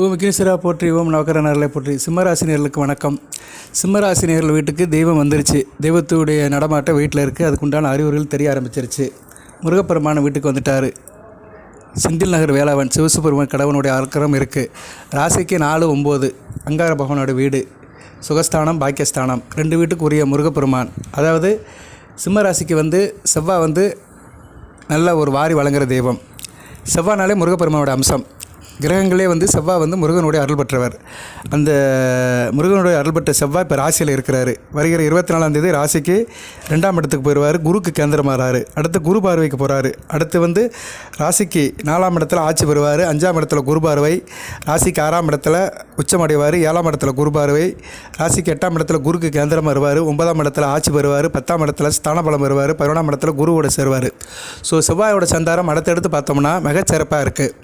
ஓம் விக்னேஸ்வரா போற்றி ஓம் நவக்கரநர்களை போற்றி. சிம்மராசினியர்களுக்கு வணக்கம். சிம்மராசினியர்கள் வீட்டுக்கு தெய்வம் வந்துருச்சு. தெய்வத்துடைய நடமாட்டம் வீட்டில் இருக்குது அதுக்குண்டான அறிவுரைகள் தெரிய ஆரம்பிச்சிருச்சு. முருகப்பெருமான வீட்டுக்கு வந்துட்டார். செந்தில் நகர் வேளாவன் சிவசுப்பிரமணிய கடவுனுடைய அர்க்கரம் இருக்குது ராசிக்கு நாலு ஒம்பது. அங்கார பகவானோட வீடு. சுகஸ்தானம் பாக்கியஸ்தானம். ரெண்டு வீட்டுக்கு உரிய முருகப்பெருமான். அதாவது சிம்ம ராசிக்கு வந்து செவ்வாய் வந்து நல்ல ஒரு வாரி வழங்குகிற தெய்வம். செவ்வாய்னாலே முருகப்பெருமானோட அம்சம். கிரகங்களே வந்து செவ்வாய் வந்து முருகனுடைய அருள் பெற்றவர். அந்த முருகனுடைய அருள் பெற்ற செவ்வாய் இப்போ ராசியில் இருக்கிறாரு. வருகிற இருபத்தி நாலாம் தேதி ராசிக்கு ரெண்டாம் இடத்துக்கு போயிடுவார் குருக்கு கேந்திரமாறாரு. அடுத்து குரு பார்வைக்கு போகிறாரு அடுத்து வந்து ராசிக்கு நாலாம் இடத்துல ஆட்சி பெறுவார் அஞ்சாம் இடத்துல குரு பார்வை ராசிக்கு ஆறாம் இடத்துல உச்சமடைவார் ஏழாம் இடத்துல குரு பார்வை ராசிக்கு எட்டாம் இடத்துல குருக்கு கேந்திரமாக வருவார் ஒன்பதாம் இடத்துல ஆட்சி பெறுவார் பத்தாம் இடத்துல ஸ்தான பலம் வருவார் பதினொன்றாம் இடத்துல குருவோட சேருவார். ஸோ செவ்வாயோட சந்தாரம் அடுத்தடுத்து பார்த்தோம்னா மிகச்சிறப்பாக இருக்குது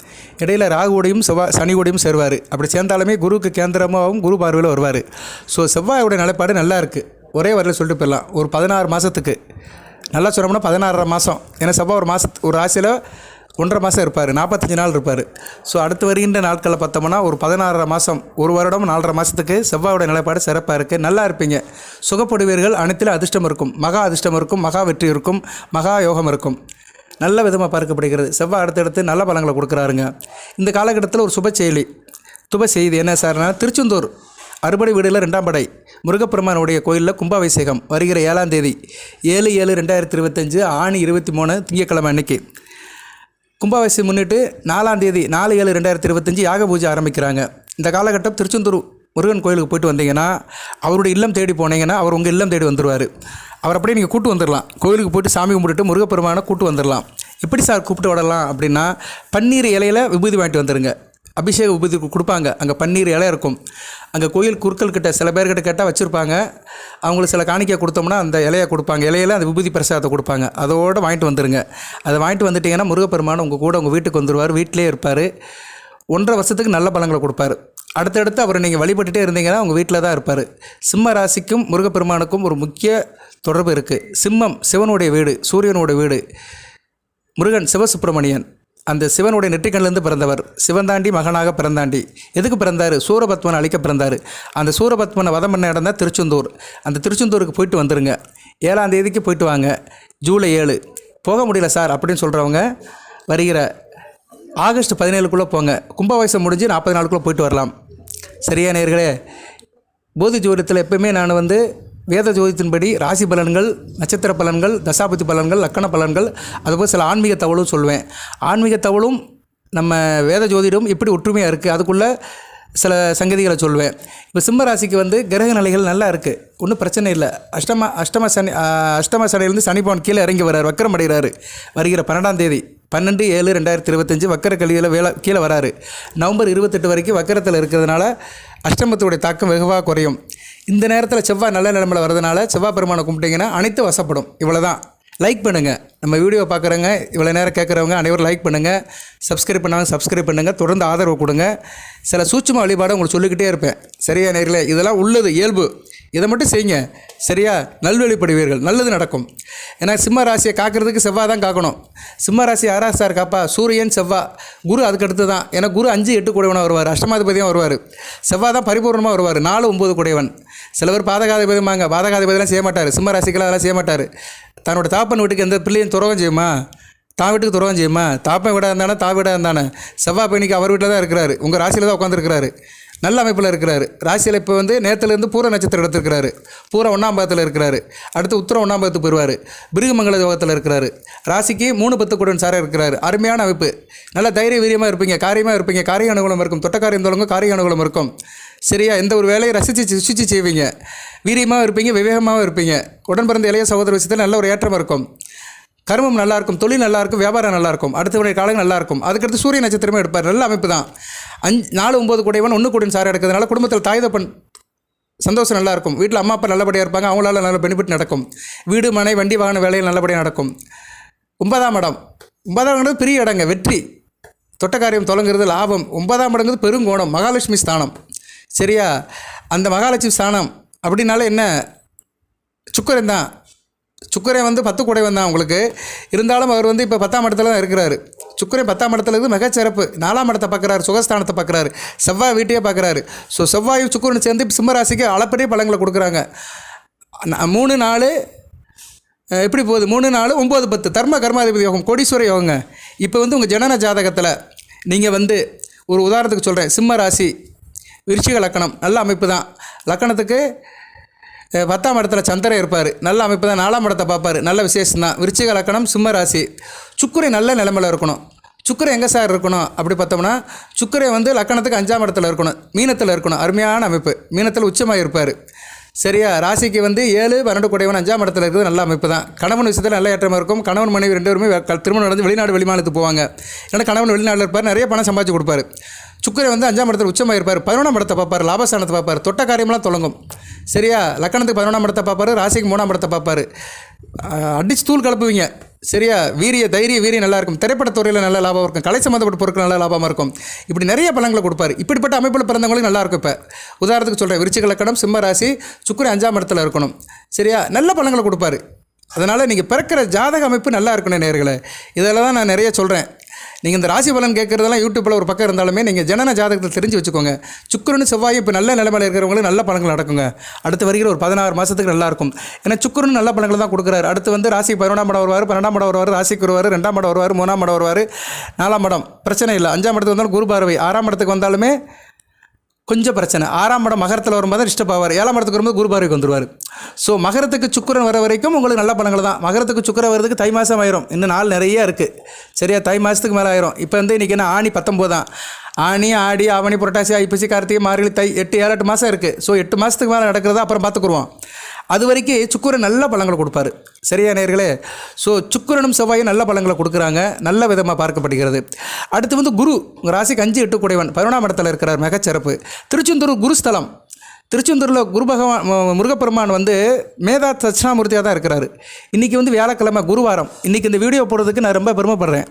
இடையில ராகுவோடையும் செவ்வாய் சனியோடையும் சேருவார். அப்படி சேர்ந்தாலுமே குருவுக்கு கேந்திரமாகவும் குரு பார்வையில் வருவார். ஸோ செவ்வாயோட நிலைப்பாடு நல்லா இருக்குது ஒரே வரையில் சொல்லிட்டு போயிடலாம். ஒரு பதினாறு மாதத்துக்கு நல்லா சொன்னோம்னா பதினாறரை மாதம் ஏன்னா செவ்வாய் ஒரு மாதத்து ஒரு ராசியில் ஒன்றரை மாதம் இருப்பார். நாற்பத்தஞ்சு நாள் இருப்பார். ஸோ அடுத்து வருகின்ற நாட்களில் பார்த்தோம்னா ஒரு பதினாறரை மாதம் ஒரு வருடம் நாலரை மாதத்துக்கு செவ்வாயோட நிலைப்பாடு சிறப்பாக இருக்குது நல்லா இருப்பீங்க. சுகப்படுவீர்கள். அனைத்திலும் அதிர்ஷ்டம் இருக்கும். மகா அதிர்ஷ்டம் இருக்கும். மகா வெற்றி இருக்கும். மகா யோகம் இருக்கும். நல்ல விதமாக பார்க்கப்படுகிறது செவ்வாய் அடுத்தடுத்து நல்ல பலங்களை கொடுக்குறாருங்க. இந்த காலகட்டத்தில் ஒரு சுப செய்தி சுப செய்தி என்ன சார்னா திருச்செந்தூர் அறுபடை வீடுல ரெண்டாம் படை முருகப்பெருமானுடைய கோயிலில் கும்பாபிஷேகம் வருகிற ஏழாம் தேதி ஏழு ஏழு ரெண்டாயிரத்தி இருபத்தஞ்சு ஆணி இருபத்தி மூணு திங்கக்கிழமை அன்னைக்கு. கும்பாபிஷேகம் முன்னிட்டு நாலாம் தேதி நாலு ஏழு ரெண்டாயிரத்தி இருபத்தஞ்சு யாக பூஜை ஆரம்பிக்கிறாங்க. இந்த காலகட்டம் திருச்செந்தூர் முருகன் கோயிலுக்கு போயிட்டு வந்தீங்கன்னா அவருடைய இல்லம் தேடி போனீங்கன்னா அவர் உங்கள் இல்லம் தேடி வந்துடுவார் அவர் அப்படியே நீங்கள் கூட்டு வந்துடலாம் கோயிலுக்கு போயிட்டு சாமி கும்பிட்டுட்டு முருகப்பெருமானை கூட்டு வந்துடலாம் எப்படி சார் கூப்பிட்டு விடலாம் அப்படின்னா பன்னீர் இலையில விபூதி வாங்கிட்டு வந்துடுங்க அபிஷேக விபூதி கொடுப்பாங்க. அங்கே பன்னீர் இலை இருக்கும். அங்கே கோயில் குருக்கள் கிட்ட சில பேர்கிட்ட கேட்டால் வச்சுருப்பாங்க. அவங்களுக்கு சில காணிக்கை கொடுத்தோம்னா அந்த இலையை கொடுப்பாங்க. இலையில அந்த விபூதி பிரசாதத்தை கொடுப்பாங்க. அதோடு வாங்கிட்டு வந்துடுங்க அதை வாங்கிட்டு வந்துட்டிங்கன்னா முருகப்பெருமான் உங்கள் கூட உங்கள் வீட்டுக்கு வந்துடுவார் வீட்டிலே இருப்பார். ஒன்றரை வருஷத்துக்கு நல்ல பழங்களை கொடுப்பாரு. அடுத்தடுத்து அவரை நீங்கள் வழிபட்டுட்டே இருந்தீங்கன்னா உங்கள் வீட்டில் தான் இருப்பார். சிம்ம ராசிக்கும் முருகப்பெருமானுக்கும் ஒரு முக்கிய தொடர்பு இருக்குது சிம்மம் சிவனுடைய வீடு சூரியனுடைய வீடு. முருகன் சிவசுப்பிரமணியன் அந்த சிவனுடைய நெற்றிக்கண்ணிலிருந்து பிறந்தவர். சிவந்தாண்டி மகனாக பிறந்தாண்டி. எதுக்கு பிறந்தார்? சூரபத்மன் அழிக்க பிறந்தார். அந்த சூரபத்மனை வதம் பண்ண இடம் தான் திருச்செந்தூர். அந்த திருச்செந்தூருக்கு போயிட்டு வந்துருங்க. ஏழாம் தேதிக்கு போயிட்டு வாங்க. ஜூலை ஏழு. போக முடியல சார் அப்படின்னு சொல்கிறவங்க வருகிற ஆகஸ்ட் பதினேழுக்குள்ளே போங்க. கும்பாபிஷேகம் முடிஞ்சு நாற்பது நாளுக்குள்ளே போயிட்டு வரலாம். சரியா நேர்களே போதி ஜோதிடத்தில் எப்பவுமே நான் வந்து வேத ஜோதிடத்தின்படி ராசி பலன்கள் நட்சத்திர பலன்கள் தசாபதி பலன்கள் லக்கண பலன்கள் அதுபோல் சில ஆன்மீக தவளும் சொல்லுவேன் ஆன்மீக தவளும் நம்ம வேத ஜோதிடம் எப்படி ஒற்றுமையாக இருக்குது அதுக்குள்ளே சில சங்கதிகளை சொல்லுவேன் இப்போ சிம்ம ராசிக்கு வந்து கிரக நிலைகள் நல்லா இருக்குது ஒன்றும் பிரச்சனை இல்லை. அஷ்டம அஷ்டம சனி அஷ்டம சனிலேருந்து சனிபவன் கீழே இறங்கி வர்றார் வக்கரம் அடைகிறாரு. வருகிற பன்னெண்டாம் தேதி. பன்னெண்டு ஏழு ரெண்டாயிரத்தி இருபத்தஞ்சு வக்கர கலியில் வேலை கீழே வராரு. நவம்பர் இருபத்தெட்டு வரைக்கும் வக்கரத்தில் இருக்கிறதுனால அஷ்டமத்துடைய தாக்கம் வெகுவாக குறையும். இந்த நேரத்தில் செவ்வாய் நல்ல நிலமையில் வரதுனால செவ்வாய் பெருமானை கும்பிட்டீங்கன்னா அனைத்து வசப்படும். இவ்வளோ தான் லைக் பண்ணுங்கள் நம்ம வீடியோ பார்க்குறவங்க இவ்வளோ நேரம் கேட்குறவங்க அனைவரும் லைக் பண்ணுங்கள் சப்ஸ்கிரைப் பண்ணாங்க சப்ஸ்கிரைப் பண்ணுங்கள் தொடர்ந்து ஆதரவு கொடுங்க. சில சூட்சும வழிபாடு உங்களுக்கு சொல்லிக்கிட்டே இருப்பேன். சரியா நேரில்? இதெல்லாம் உள்ளது இயல்பு. இதை மட்டும் செய்யுங்க. சரியா? நல்வழிப்படுவீர்கள் நல்லது நடக்கும். ஏன்னா சிம்ம ராசியை காக்கிறதுக்கு செவ்வாய் தான் காக்கணும். சிம்ம ராசி யாரா சார் காப்பா சூரியன் செவ்வாய் குரு அதுக்கடுத்து தான். ஏன்னா குரு அஞ்சு எட்டு கூடையவனாக வருவார். அஷ்டமாதிபதியாக வருவார். செவ்வாய் தான் பரிபூர்ணமாக வருவார். நாலு ஒம்பது கூடையவன். சில பேர் பாதகாதிபதிமாங்க பாதகாதிபதிலாம் செய்ய மாட்டார். சிம்ம ராசிக்கெல்லாம் அதெல்லாம் செய்ய மாட்டார். தன்னோட தாப்பன் வீட்டுக்கு எந்த பிள்ளையும் துரோகம் செய்யுமா? தான் வீட்டுக்கு துரோகம் செய்யுமா? தாப்பன் வீடாக இருந்தானே? தா வீடாக இருந்தானே? செவ்வாய் பயணிக்கு அவர் வீட்டில் தான் இருக்கிறாரு. உங்கள் ராசியில் தான் உட்காந்துருக்கிறாரு நல்ல அமைப்பில் இருக்கிறாரு. ராசியில் இப்போ வந்து நேற்றுலேருந்து பூர நட்சத்திரம் எடுத்திருக்கிறாரு. பூர ஒன்றாம் பாதத்தில் இருக்கிறாரு. அடுத்து உத்தரம் ஒன்றாம் பாதத்துக்கு போயிடுவார் பிருகமங்கல யோகத்தில் இருக்கிறாரு. ராசிக்கு மூணு பத்து குடன் சாராக இருக்கிறாரு. அருமையான அமைப்பு. நல்ல தைரிய வீரியமாக இருப்பீங்க. காரியமாக இருப்பீங்க. காரிய அனுகூலம் இருக்கும். தொட்டக்காரியம் தொடங்கும். காரிய அனுகூலம் இருக்கும். சரியா? எந்த ஒரு வேலையை ரசித்து ருசித்து செய்வீங்க. வீரியமாக இருப்பீங்க. விவேகமாகவும் இருப்பீங்க. உடன் பிறந்த இளைய சகோதர விஷயத்தில் நல்ல ஒரு ஏற்றம் இருக்கும். கர்மம் நல்லா இருக்கும் தொழில் நல்லா இருக்கும் வியாபாரம் நல்லா இருக்கும் அடுத்தவருடைய காலங்கள் நல்லா இருக்கும் அதுக்கடுத்து சூரிய நட்சத்திரமே எடுப்பார். நல்ல அமைப்பு தான் அஞ்சு நாலு ஒம்பது கூடையவன் ஒன்று கூடன் சார் எடுக்கிறதுனால குடும்பத்தில் தாய்தப்பன் சந்தோஷம் நல்லா இருக்கும் வீட்டில் அம்மா அப்பா நல்லபடியாக இருப்பாங்க. அவங்களால நல்ல பெனிஃபிட் நடக்கும். வீடு மனை வண்டி வாகன வேலையில் நல்லபடியாக நடக்கும். ஒன்பதாம் இடம். ஒன்பதாம் இடம் பெரிய இடங்க வெற்றி. தொட்ட காரியம் தொடங்குறது லாபம். ஒன்பதாம் இடங்கிறது பெருங்கோணம் மகாலட்சுமி ஸ்தானம். சரியா? அந்த மகாலட்சுமி ஸ்தானம் அப்படின்னால என்ன? சுக்கரன் தான். சுக்கரே வந்து பத்து கூடை வந்தான் உங்களுக்கு. இருந்தாலும் அவர் வந்து இப்போ பத்தாம் இடத்துல தான் இருக்கிறாரு. சுக்கரே பத்தாம் இடத்துல இருந்து மிகச்சிறப்பு நாலாம் இடத்தை பார்க்குறாரு சுகஸ்தானத்தை பார்க்குறாரு. செவ்வாய் வீட்டையே பார்க்குறாரு. ஸோ செவ்வாயும் சுக்கரன் சேர்ந்து சிம்மராசிக்கு அளப்பரிய பழங்களை கொடுக்குறாங்க. மூணு நாலு எப்படி போகுது? மூணு நாலு ஒம்பது பத்து. தர்ம கர்மாதிபதி யோகம் கோடீஸ்வர யோகங்க. இப்போ வந்து உங்கள் ஜனன ஜாதகத்தில் நீங்கள் வந்து ஒரு உதாரணத்துக்கு சொல்கிறேன் சிம்ம ராசி விருச்சிக லக்கணம் நல்ல அமைப்பு தான். லக்கணத்துக்கு பத்தாம் இடத்துல சந்திரன் இருப்பார். நல்ல அமைப்பு தான். நாலாம் இடத்தை பார்ப்பார். நல்ல விசேஷம் தான். விருச்சிக லக்கணம் சிம்ம ராசி. சுக்குரை நல்ல நிலமையில் இருக்கணும். சுக்கரை எங்கே சார் இருக்கணும்? அப்படி பார்த்தோம்னா சுக்கரை வந்து லக்கணத்துக்கு அஞ்சாம் இடத்துல இருக்கணும். மீனத்தில் இருக்கணும். அருமையான அமைப்பு. மீனத்தில் உச்சமாக இருப்பார். சரியா? ராசிக்கு வந்து ஏழு பன்னெண்டு குடையவன் அஞ்சாம் இடத்துல இருக்கிறது நல்ல அமைப்பு தான். கணவன் விஷயத்தில் நல்ல ஏற்றமாக இருக்கும். கணவன் மனைவி ரெண்டு பேருமே க- திருமணம் நடந்து வெளிநாடு வெளிமாநிலத்துக்கு போவாங்க. ஏன்னா கணவன் வெளிநாட்டில் இருப்பார். நிறைய பணம் சம்பாதிச்சு கொடுப்பாரு. சுக்கரை வந்து அஞ்சாம் இடத்துல உச்சமாக இருப்பார் பதினொன்றாம் இடத்தை பார்ப்பார் லாபஸ்தானத்தை பார்ப்பார் தொட்ட காரியமெல்லாம் தொடங்கும். சரியா? லக்கணத்துக்கு பதினொன்றாம் இடத்தை பார்ப்பார் ராசிக்கு மூணாம் இடத்தை பார்ப்பார். அடிச்சு தூள் கலப்புவீங்க. சரியா? வீரிய தைரிய வீரிய நல்லா இருக்கும். திரைப்படத்துறையில் நல்ல லாபம் இருக்கும். கலை சம்மந்தப்பட்ட பொருட்கள் நல்ல லாபமாக இருக்கும். இப்படி நிறைய பழங்களை கொடுப்பாரு. இப்படிப்பட்ட அமைப்பில் பிறந்தவங்களுக்கு நல்லா இருக்கும் இப்போ. உதாரணத்துக்கு சொல்கிறேன் விருச்சிக லக்கணம் சிம்ம ராசி சுக்கரை அஞ்சாம் இடத்துல இருக்கணும். சரியா? நல்ல பழங்களை கொடுப்பாரு. அதனால் நீங்கள் பிறக்கிற ஜாதக அமைப்பு நல்லா இருக்கணும் நேர்களை இதில் தான் நான் நிறைய சொல்கிறேன் நீங்கள் இந்த ராசி பலன் கேட்குறதெல்லாம் யூடியூப்பில் ஒரு பக்கம் இருந்தாலுமே நீங்கள் ஜனன ஜாதகத்தை தெரிஞ்சு வச்சுக்கோங்க. சுக்கரன் செவ்வாய் இப்போ நல்ல நிலைமையில் இருக்கிறவங்களுக்கு நல்ல பலன்கள் நடக்குங்க. அடுத்து வருகிற ஒரு பதினாறு மாதத்துக்கு நல்லாயிருக்கும் ஏன்னா சுக்கரன் நல்ல பலன்கள் தான் கொடுக்குறாரு. அடுத்து வந்து ராசி பதினொன்றாம் இடம் வருவார் பன்னெண்டாம் இடம் வருவார் ராசிக்கு வருவார் ரெண்டாம் இடம் வருவார் மூணாம் இடம் வருவார் நாலாம் மடம் பிரச்சனை இல்லை. அஞ்சாம் இடத்துக்கு வந்தாலும் குரு பார்வை. ஆறாம் இடத்துக்கு வந்தாலுமே கொஞ்சம் பிரச்சனை. ஆறாம் இடம் மகரத்தில் வரும்போது டிஸ்டர்ப் ஆவார். ஏழாம் இடத்துக்கு வரும்போது குரு பார்வைக்கு ஸோ மகரத்துக்கு சுக்கரன் வர வரைக்கும் உங்களுக்கு நல்ல பலன்கள் தான். மகரத்துக்கு சுக்கரன் வரதுக்கு தை மாதம் ஆயிரும். இன்னும் நாள் நிறைய இருக்குது சரியா? தை மாதத்துக்கு மேலே ஆயிரும். இப்போ வந்து இன்றைக்கி என்ன? ஆணி பத்தொம்போது தான். ஆணி ஆடி ஆவணி புரட்டாசி ஐப்பசி கார்த்திகை மார்கழி தை எட்டு ஏழு எட்டு மாதம் இருக்குது ஸோ எட்டு மாதத்துக்கு மேலே நடக்கிறத அப்புறம் பார்த்துக்குருவோம். அது வரைக்கும் சுக்கிரன் நல்ல பழங்களை கொடுப்பாரு. சரியா நேர்களே? ஸோ சுக்குரனும் செவ்வாயும் நல்ல பழங்களை கொடுக்குறாங்க. நல்ல விதமாக பார்க்கப்படுகிறது. அடுத்து வந்து குரு. உங்கள் ராசிக்கு அஞ்சு எட்டு குடைவன் பதினொன்றாம் இடத்துல இருக்கிறார். மிகச்சிறப்பு. திருச்செந்தூர் குருஸ்தலம். திருச்செந்தூரில் குரு பகவான் முருகப்பெருமான் வந்து மேதா தட்சிணாமூர்த்தியாக தான் இருக்கிறாரு. இன்றைக்கி வந்து வியாழக்கிழமை குருவாரம். இன்றைக்கி இந்த வீடியோ போடுறதுக்கு நான் ரொம்ப பெருமைப்படுறேன்.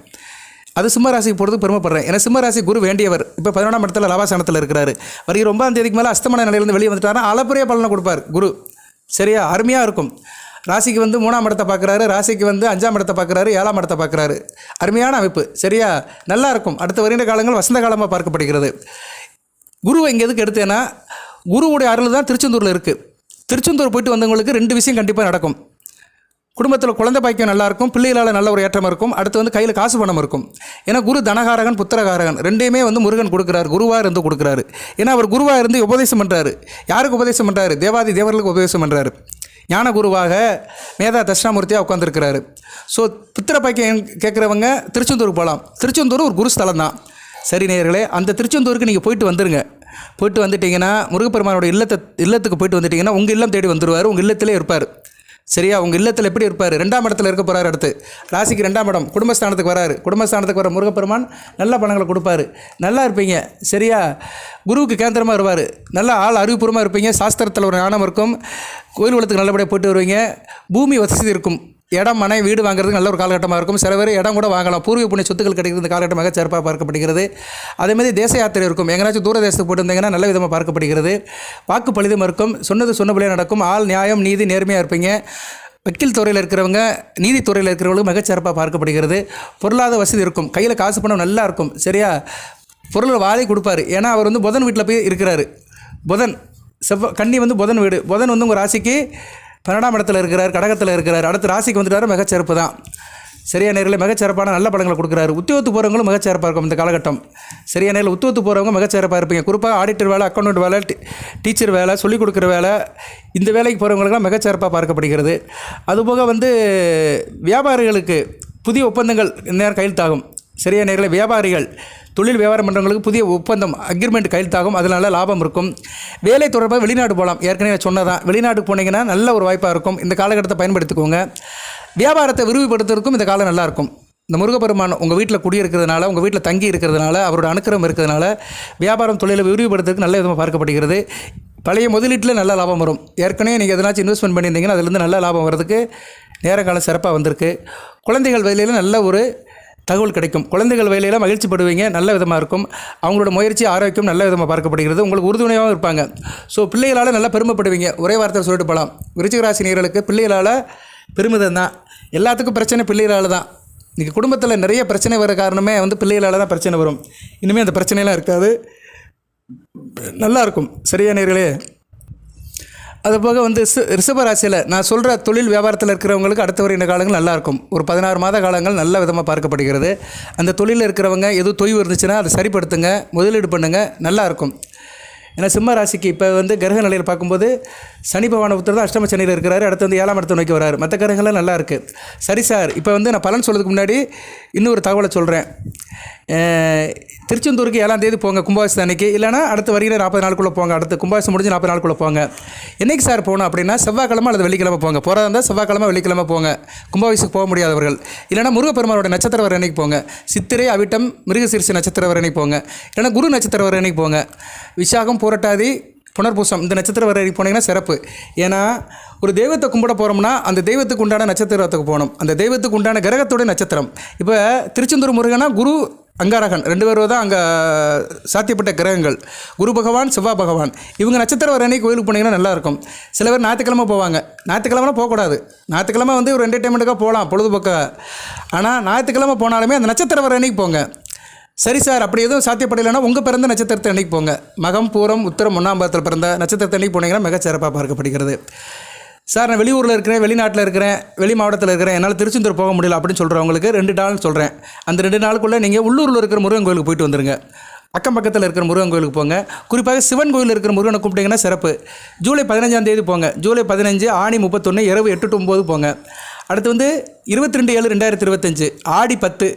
அது சிம்மராசிக்கு போகிறதுக்கு பெருமைப்படுறேன். ஏன்னா சிம்மராசி குரு வேண்டியவர். இப்போ பதினொன்றாம் இடத்துல லவாசனத்தில் இருக்கிறாரு. வருகிற ஒன்பதாம் தேதிக்கு மேலே அஸ்தமன நிலையிலேருந்து வெளியே வந்துட்டாருன்னா அளப்பரிய பலனை கொடுப்பார் குரு. சரியா? அருமையாக இருக்கும். ராசிக்கு வந்து மூணாம் இடத்தை பார்க்குறாரு ராசிக்கு வந்து அஞ்சாம் இடத்தை பார்க்குறாரு ஏழாம் இடத்தை பார்க்குறாரு. அருமையான அமைப்பு. சரியா? நல்லா இருக்கும். அடுத்த வருகின்ற காலங்கள் வசந்த காலமாக பார்க்கப்படுகிறது. குருவை இங்கே எதுக்கு எடுத்தேன்னா குருவுடைய அருள் தான் திருச்செந்தூரில் இருக்குது திருச்செந்தூர் போயிட்டு வந்தவங்களுக்கு ரெண்டு விஷயம் கண்டிப்பாக நடக்கும். குடும்பத்தில் குழந்தை பாக்கியம் நல்லா இருக்கும் பிள்ளைகளால் நல்ல ஒரு ஏற்றம் இருக்கும் அடுத்து வந்து கையில் காசு பணம் இருக்கும். ஏன்னா குரு தனகாரகன் புத்திரகாரகன் ரெண்டையுமே வந்து முருகன் கொடுக்குறாரு குருவாக இருந்து கொடுக்குறாரு. ஏன்னா அவர் குருவாக இருந்து உபதேசம் பண்ணுறாரு யாருக்கு உபதேசம் பண்ணுறாரு தேவாதி தேவர்களுக்கு உபதேசம் பண்ணுறாரு ஞான குருவாக மேதா தட்சிணாமூர்த்தியாக உட்காந்துருக்கிறாரு ஸோ புத்திர பாக்கியம் கேட்குறவங்க திருச்செந்தூருக்கு போகலாம் திருச்செந்தூர் ஒரு குருஸ்தலம் தான் சரி நேயர்களே அந்த திருச்செந்தூருக்கு நீங்கள் போயிட்டு வந்துடுங்க போயிட்டு வந்துட்டிங்கன்னா முருகப்பெருமானோட இல்லத்தை இல்லத்துக்கு போயிட்டு வந்துட்டிங்கன்னா உங்கள் இல்லம் தேடி வந்துடுவார் உங்கள் இல்லத்திலே இருப்பார். சரியா? உங்கள் இல்லத்தில் எப்படி இருப்பார்? ரெண்டாம் இடத்துல இருக்க போகிறார் அடுத்து. ராசிக்கு ரெண்டாம் இடம் குடும்பஸ்தானத்துக்கு வராரு. குடும்பஸ்தானத்துக்கு வர முருகப்பெருமான் நல்ல பணங்களை கொடுப்பாரு. நல்லா இருப்பீங்க. சரியா? குருவுக்கு கேந்திரமாக வருவார். நல்லா ஆள் அறிவுபூர்வமாக இருப்பீங்க. சாஸ்திரத்தில் ஒரு ஞானம் இருக்கும். கோயில் வளத்துக்கு நல்லபடியாக போயிட்டு வருவீங்க. பூமி வசதி இருக்கும். இடம் மனை வீடு வாங்குறதுக்கு நல்ல ஒரு காலகட்டமாக இருக்கும். சில பேர் இடம் கூட வாங்கலாம். பூர்வீக புண்ணிய சொத்துக்கள் கிடைக்கிறது காலகட்டமாக சிறப்பாக பார்க்கப்படுகிறது. அதேமாதிரி தேச யாத்திரை இருக்கும். எங்கேனாச்சும் தூர தேசத்துக்கு போயிட்டு வந்தீங்கன்னா நல்ல விதமாக பார்க்கப்படுகிறது. வாக்கு பலிதம் இருக்கும். சொன்னது சொன்னபடியே நடக்கும். ஆள் நியாயம் நீதி நேர்மையாக இருப்பீங்க. வக்கீல் துறையில் இருக்கிறவங்க நீதித்துறையில் இருக்கிறவங்களுக்கு மிகச்சிறப்பாக பார்க்கப்படுகிறது. பொருளாதார வசதி இருக்கும். கையில் காசு பணம் நல்லா இருக்கும். சரியா? பொருள் வாழை கொடுப்பாரு. ஏன்னா அவர் வந்து புதன் வீட்டில் போய் இருக்கிறாரு. புதன் செவ்வ கன்னி வந்து புதன் வீடு. புதன் வந்து உங்கள் ராசிக்கு பன்னெண்டாம் இடத்துல இருக்கிறார் கடகத்தில் இருக்கிறார். அடுத்து ராசிக்கு வந்துட்டார் மிகச்சிறப்பு தான். சரியான நேரில் மிகச்சிறப்பான நல்ல படங்களை கொடுக்குறாரு. உத்தியோகத்து போகிறவங்களும் மிகச்சிறப்பாக இருக்கும் இந்த காலகட்டம். சரியான நேரில் உத்தியோகத்து போகிறவங்க மிகச்சிறப்பாக இருப்பீங்க. குறிப்பாக ஆடிட்டர் வேலை அக்கௌண்ட் வேலை டீச்சர் வேலை சொல்லிக் கொடுக்குற வேலை இந்த வேலைக்கு போகிறவங்களுக்குலாம் மிகச்சிறப்பாக பார்க்கப்படுகிறது. அதுபோக வந்து வியாபாரிகளுக்கு புதிய ஒப்பந்தங்கள் நேரம் கையெழுத்தாகும். சரியா நேரில் வியாபாரிகள் தொழில் வியாபாரம் பண்ணுறவங்களுக்கு புதிய ஒப்பந்தம் அக்ரிமெண்ட் கையெழுத்தாகும். அதனால் லாபம் இருக்கும். வேலை தொடர்பாக வெளிநாடு போகலாம். ஏற்கனவே சொன்னதான். வெளிநாட்டுக்கு போனீங்கன்னா நல்ல ஒரு வாய்ப்பாக இருக்கும். இந்த காலகட்டத்தை பயன்படுத்திக்கோங்க. வியாபாரத்தை விரிவுபடுத்துறதுக்கும் இந்த காலம் நல்லாயிருக்கும் இந்த முருகப்பெருமான் உங்கள் வீட்டில் குடியிருக்கிறதுனால உங்கள் வீட்டில் தங்கி இருக்கிறதுனால அவரோட அனுக்கிரகம் இருக்கிறதுனால வியாபாரம் தொழிலை விரிவுபடுத்துறதுக்கு நல்ல விதமாக பார்க்கப்படுகிறது. பழைய முதலீட்டில் நல்ல லாபம் வரும். ஏற்கனவே நீங்கள் எதனாச்சும் இன்வெஸ்ட்மெண்ட் பண்ணியிருந்தீங்கன்னா அதுலேருந்து நல்ல லாபம் வர்றதுக்கு நேர காலம் சிறப்பாக வந்திருக்கு. குழந்தைகள் வயலில் நல்ல ஒரு தகவல் கிடைக்கும். குழந்தைகள் வேலையில் மகிழ்ச்சி படுவீங்க நல்ல விதமாக இருக்கும். அவங்களோட முயற்சி ஆரோக்கியம் நல்ல விதமாக பார்க்கப்படுகிறது. உங்களுக்கு உறுதுணையாகவும் இருப்பாங்க. ஸோ பிள்ளைகளால் நல்லா பெருமைப்படுவீங்க. ஒரே வார்த்தை சொல்லிட்டு போகலாம் விருச்சிகராசி நேர்களுக்கு பிள்ளைகளால் பெருமிதம் தான். எல்லாத்துக்கும் பிரச்சனை பிள்ளைகளால் தான். இன்றைக்கி குடும்பத்தில் நிறைய பிரச்சனை வர காரணமே வந்து பிள்ளைகளால் தான் பிரச்சனை வரும். இனிமேல் அந்த பிரச்சனையெல்லாம் இருக்காது. நல்லா இருக்கும். சரியா நேர்களே அது போக வந்து ரிஷபராசியில் ராசியில் நான் சொல்கிற தொழில் வியாபாரத்தில் இருக்கிறவங்களுக்கு அடுத்த வருகின்ற காலங்கள் நல்லாயிருக்கும். ஒரு பதினாறு மாத காலங்கள் நல்ல விதமாக பார்க்கப்படுகிறது. அந்த தொழிலில் இருக்கிறவங்க எதுவும் தொய்வு இருந்துச்சுன்னா அதை சரிப்படுத்துங்க முதலீடு பண்ணுங்கள் நல்லாயிருக்கும். ஏன்னா சிம்ம ராசிக்கு இப்போ வந்து கிரக நிலையில் பார்க்கும்போது சனி பகவான புத்தர் தான் அஷ்டம சனியில் இருக்கிறாரு. அடுத்து வந்து ஏழாம் இடத்தை நோக்கி வராரு. மற்ற கிரகங்கள்லாம் நல்லா இருக்குது சரி சார் இப்போ வந்து நான் பலன் சொல்கிறதுக்கு முன்னாடி இன்னொரு தகவலை சொல்கிறேன் திருச்செந்தூருக்கு ஏழாம் தேதி போங்க கும்பாபிஷேகம் அன்னைக்கு. இல்லைனா அடுத்து வருகிற நாற்பது நாளுக்குள்ளே போங்க. அடுத்து கும்பாபிஷேகம் முடிஞ்சு நாற்பது நாளுக்குள்ளே போங்க. என்னைக்கு சார் போகணும் அப்படின்னா செவ்வாய்க்கிழமை அல்லது வெள்ளிக்கிழமை போங்க. போகிறதா இருந்தால் செவ்வாய்க்கிழமை வெள்ளிக்கிழமை போங்க. கும்பாபிஷேகம் போக முடியாதவர்கள். இல்லைனா முருகப்பெருமானோட நட்சத்திர வர அன்னைக்கு போங்க. சித்திரை அவிட்டம் மிருகசீரிசி நட்சத்திர வர அன்னைக்கு போங்க. இல்லைனா குரு நட்சத்திர வர அன்னைக்கு போங்க. விசாகம் பூரட்டாதி புனர்பூசம். இந்த நட்சத்திர வர போனீங்கன்னா சிறப்பு. ஏன்னா ஒரு தெய்வத்தை கும்பிட போகிறோம்னா அந்த தெய்வத்துக்கு உண்டான நட்சத்திரத்துக்கு போகணும். அந்த தெய்வத்துக்கு உண்டான கிரகத்தோட நட்சத்திரம். இப்போ திருச்செந்தூர் முருகனா குரு அங்காரகன். ரெண்டு பேரும் தான் அங்கே சாத்தியப்பட்ட கிரகங்கள். குரு பகவான் செவ்வாய் பகவான். இவங்க நட்சத்திரம் வர அன்னைக்கு கோயிலுக்கு போனீங்கன்னா நல்லாயிருக்கும். சில பேர் ஞாயிற்றுக்கிழமை போவாங்க. ஞாயிற்றுக்கிழமைலாம் போகக்கூடாது. ஞாயிற்றுக்கிழமை வந்து ஒரு என்டர்டைன்மெண்ட்டுக்காக போகலாம் பொழுதுபோக்காக. ஆனால் ஞாயிற்றுக்கிழமை போனாலுமே அந்த நட்சத்திரம் வர அன்னைக்கு போங்க. சரி சார் அப்படி எதுவும் சாத்தியப்படலைன்னா உங்கள் பிறந்த நட்சத்திரத்தை அன்னைக்கு போங்க. மகம் பூரம் உத்தரம் ஒன்றாம் பாதத்தில் பிறந்த நட்சத்திரத்தை அன்னைக்கு போனீங்கன்னா மிக சிறப்பாக பார்க்கப்படுகிறது. சார் நான் வெளியூரில் இருக்கிறேன் வெளிநாட்டில் இருக்கிறேன் வெளி மாவட்டத்தில் இருக்கிறேன் என்னால் திருச்செந்தூர் போக முடியல அப்படின்னு சொல்கிறவங்களுக்கு ரெண்டு நாள் சொல்கிறேன் அந்த ரெண்டு நாளுக்குள்ளே நீங்கள் உள்ளூரில் இருக்கிற முருகன் கோயிலுக்கு போயிட்டு வந்துருங்க. அக்கம் பக்கத்தில் இருக்கிற முருகன் கோயிலுக்கு போங்க. குறிப்பாக சிவன் கோயில் இருக்கிற முருகனை கூப்பிட்டீங்கன்னா சிறப்பு. ஜூலை பதினஞ்சாம் தேதி போங்க. ஜூலை பதினஞ்சு ஆணி முப்பத்தொன்று இரவு எட்டு டு ஒம்பது போங்க. அடுத்து வந்து இருபத்தி ரெண்டு ஏழு ரெண்டாயிரத்தி இருபத்தஞ்சு ஆடி பத்து